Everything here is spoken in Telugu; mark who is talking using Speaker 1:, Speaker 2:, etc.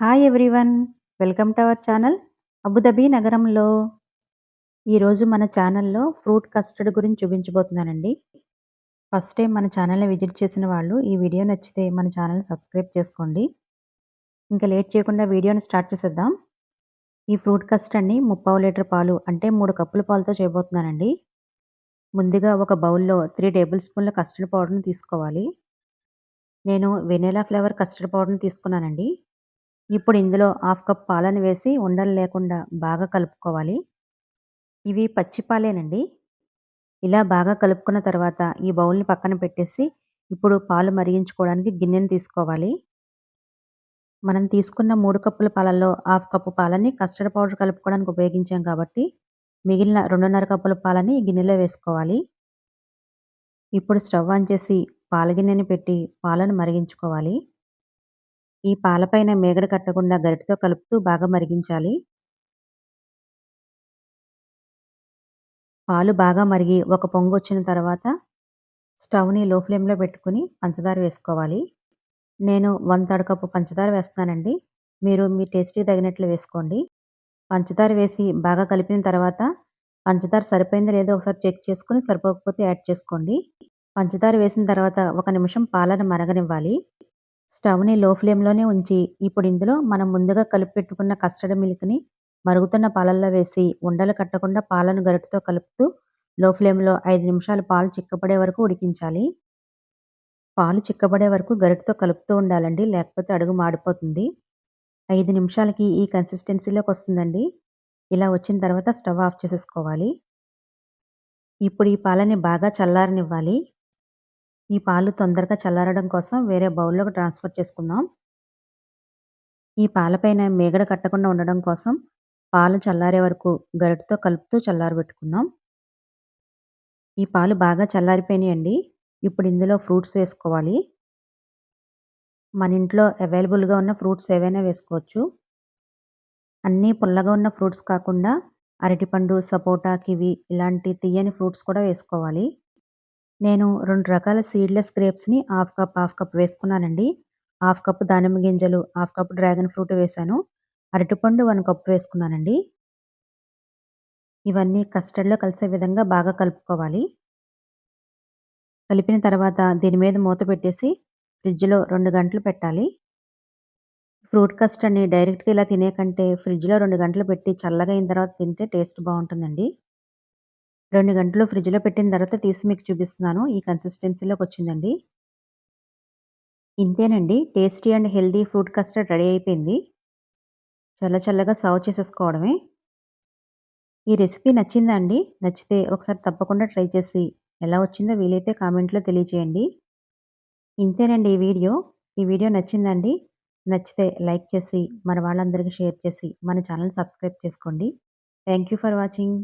Speaker 1: Hi everyone welcome to our channel Abu Dhabi నగరంలో ఈరోజు మన ఛానల్లో ఫ్రూట్ కస్టర్డ్ గురించి చూపించబోతున్నానండి. ఫస్ట్ టైం మన ఛానల్ని విజిట్ చేసిన వాళ్ళు ఈ వీడియో నచ్చితే మన ఛానల్ సబ్స్క్రైబ్ చేసుకోండి. ఇంకా లేట్ చేయకుండా వీడియోని స్టార్ట్ చేసేద్దాం. ఈ ఫ్రూట్ కస్టర్డ్ని ముప్పావు లీటర్ పాలు అంటే మూడు కప్పుల పాలతో చేయబోతున్నానండి. ముందుగా ఒక బౌల్లో త్రీ టేబుల్ స్పూన్ల కస్టర్డ్ పౌడర్ని తీసుకోవాలి. నేను వెనీలా ఫ్లేవర్ కస్టర్డ్ పౌడర్ని తీసుకున్నానండి. ఇప్పుడు ఇందులో హాఫ్ కప్ పాలను వేసి ఉండలు లేకుండా బాగా కలుపుకోవాలి. ఇవి పచ్చి పాలేనండి. ఇలా బాగా కలుపుకున్న తర్వాత ఈ బౌల్ని పక్కన పెట్టేసి ఇప్పుడు పాలు మరిగించుకోవడానికి గిన్నెని తీసుకోవాలి. మనం తీసుకున్న మూడు కప్పుల పాలల్లో హాఫ్ కప్పు పాలని కస్టర్డ్ పౌడర్ కలుపుకోవడానికి ఉపయోగించాం కాబట్టి మిగిలిన రెండున్నర కప్పుల పాలని గిన్నెలో వేసుకోవాలి. ఇప్పుడు స్టవ్ ఆన్ చేసి పాల గిన్నెని పెట్టి పాలను మరిగించుకోవాలి. ఈ పాలపైన మేగడ కట్టకుండా గరిటతో కలుపుతూ బాగా మరిగించాలి. పాలు బాగా మరిగి ఒక పొంగు వచ్చిన తర్వాత స్టవ్ని లో ఫ్లేమ్లో పెట్టుకుని పంచదార వేసుకోవాలి. నేను వన్ థర్డ్ కప్పు పంచదార వేస్తానండి మీరు మీ టేస్టీ తగినట్లు వేసుకోండి. పంచదార వేసి బాగా కలిపిన తర్వాత పంచదార సరిపోయిందో లేదో ఒకసారి చెక్ చేసుకుని సరిపోకపోతే యాడ్ చేసుకోండి. పంచదార వేసిన తర్వాత ఒక నిమిషం పాలను మరగనివ్వాలి. స్టవ్ని లో ఫ్లేమ్లోనే ఉంచి ఇప్పుడు ఇందులో మనం ముందుగా కలిపి పెట్టుకున్న కస్టర్డ్ మిల్క్ని మరుగుతున్న పాలల్లో వేసి ఉండలు కట్టకుండా పాలను గరిటతో కలుపుతూ లో ఫ్లేమ్లో ఐదు నిమిషాలు పాలు చిక్కపడే వరకు ఉడికించాలి. పాలు చిక్కబడే వరకు గరిటతో కలుపుతూ ఉండాలండి లేకపోతే అడుగు మాడిపోతుంది. ఐదు నిమిషాలకి ఈ కన్సిస్టెన్సీలోకి వస్తుందండి. ఇలా వచ్చిన తర్వాత స్టవ్ ఆఫ్ చేసేసుకోవాలి. ఇప్పుడు ఈ పాలని బాగా చల్లారనివ్వాలి. ఈ పాలు తొందరగా చల్లారడం కోసం వేరే బౌల్లోకి ట్రాన్స్ఫర్ చేసుకుందాం. ఈ పాలపైన మేగడ కట్టకుండా ఉండడం కోసం పాలు చల్లారే వరకు గరిటతో కలుపుతూ చల్లారబెట్టుకుందాం. ఈ పాలు బాగా చల్లారిపోయినాయండి. ఇప్పుడు ఇందులో ఫ్రూట్స్ వేసుకోవాలి. మన ఇంట్లో అవైలబుల్గా ఉన్న ఫ్రూట్స్ ఏవైనా వేసుకోవచ్చు. అన్నీ పుల్లగా ఉన్న ఫ్రూట్స్ కాకుండా అరటిపండు సపోటా కివి ఇలాంటి తీయని ఫ్రూట్స్ కూడా వేసుకోవాలి. నేను రెండు రకాల సీడ్లెస్ గ్రేప్స్ని హాఫ్ కప్ హాఫ్ కప్ వేసుకున్నానండి. హాఫ్ కప్ దానిమ్మ గింజలు హాఫ్ కప్ డ్రాగన్ ఫ్రూట్ వేసాను. అరటిపండు వన్ కప్ వేసుకున్నానండి. ఇవన్నీ కస్టర్డ్లో కలిసే విధంగా బాగా కలుపుకోవాలి. కలిపిన తర్వాత దీని మీద మూత పెట్టేసి ఫ్రిడ్జ్లో రెండు గంటలు పెట్టాలి. ఫ్రూట్ కస్టర్డ్ని డైరెక్ట్గా ఇలా తినే కంటే ఫ్రిడ్జ్లో రెండు గంటలు పెట్టి చల్లగా అయిన తర్వాత తింటే టేస్ట్ బాగుంటుందండి. రెండు గంటలు ఫ్రిడ్జ్లో పెట్టిన తర్వాత తీసి మీకు చూపిస్తున్నాను. ఈ కన్సిస్టెన్సీలోకి వచ్చిందండి. ఇంతేనండి. Tasty and healthy fruit custard ready అయిపోయింది. చల్ల చల్లగా సర్వ్ చేసేసుకోవడమే. ఈ రెసిపీ నచ్చిందా అండి? నచ్చితే ఒకసారి తప్పకుండా ట్రై చేసి ఎలా వచ్చిందో వీలైతే కామెంట్లో తెలియచేయండి. ఇంతేనండి ఈ వీడియో. ఈ వీడియో నచ్చిందండి నచ్చితే లైక్ చేసి మన వాళ్ళందరికీ షేర్ చేసి మన ఛానల్ సబ్స్క్రైబ్ చేసుకోండి. Thank you for watching.